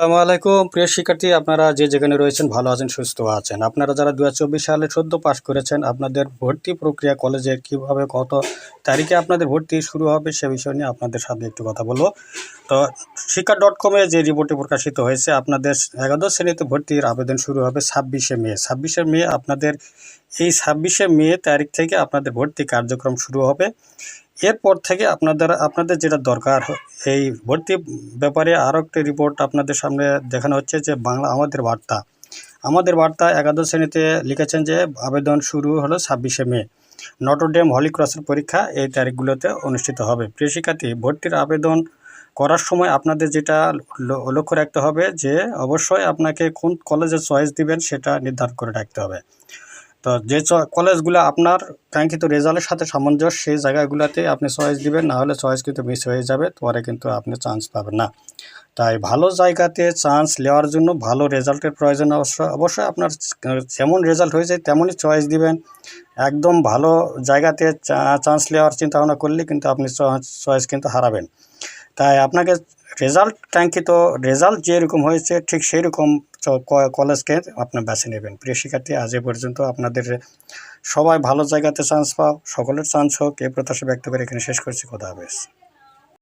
আসসালামু আলাইকুম। প্রিয় শিক্ষার্থী, আপনারা যে যেখানে রয়েছেন, ভালো আছেন, সুস্থ আছেন। আপনারা যারা দু হাজার চব্বিশ সালে সদ্য পাশ করেছেন, আপনাদের ভর্তি প্রক্রিয়া কলেজে কীভাবে কত তারিখে আপনাদের ভর্তি শুরু হবে, সে বিষয় নিয়ে আপনাদের সাথে একটু কথা বলব। তো শিক্ষা ডট কমে যে রিপোর্টটি প্রকাশিত হয়েছে, আপনাদের একাদশ শ্রেণীতে ভর্তির আবেদন শুরু হবে ছাব্বিশে মে। ছাব্বিশে মে আপনাদের, এই ছাব্বিশে মে তারিখ থেকে আপনাদের ভর্তি কার্যক্রম শুরু হবে। এরপর থেকে আপনাদের আপনাদের যেটা দরকার, এই ভর্তি ব্যাপারে আরও একটি রিপোর্ট আপনাদের সামনে দেখানো হচ্ছে যে বাংলা আমাদের বার্তা। আমাদের বার্তা একাদশ শ্রেণীতে লিখেছেন যে আবেদন শুরু হলো ছাব্বিশে মে। নটরডেম হলি ক্রসের পরীক্ষা এই তারিখগুলোতে অনুষ্ঠিত হবে। প্রিয় শিক্ষার্থী, ভর্তির আবেদন করার সময় আপনাদের যেটা লক্ষ্য রাখতে হবে যে অবশ্যই আপনাকে কোন কলেজে চয়েস দিবেন সেটা নির্ধারণ করে রাখতে হবে। তো যে কলেজগুলো আপনার কাঙ্ক্ষিত রেজাল্টের সাথে সামঞ্জস্য, সেই জায়গাগুলোতে আপনি চয়েস দিবেন, না হলে চয়েস কিন্তু মিস হয়ে যাবে, পরে কিন্তু আপনি চান্স পাবেন না। তাই ভালো জায়গাতে চান্স নেওয়ার জন্য ভালো রেজাল্টের প্রয়োজন অবশ্য- অবশ্যই আপনার যেমন রেজাল্ট হয়েছে তেমনই চয়েস দিবেন। একদম ভালো জায়গাতে চান্স নেওয়ার চিন্তা ভাবনা করলে কিন্তু আপনি চয়েস কিন্তু হারাবেন। তাই আপনাকে রেজাল্ট কাঙ্ক্ষিত রেজাল্ট যেরকম হয়েছে, ঠিক সেই রকম কলেজকে আপনি বেছে নেবেন। প্রিয় শিক্ষার্থী, আজ এ পর্যন্ত আপনাদের সবাই ভালো জায়গাতে চান্স পাও, সকলের চান্স হোক এ প্রত্যাশা ব্যক্ত করে এখানে শেষ করছি। কথা হাফেজ।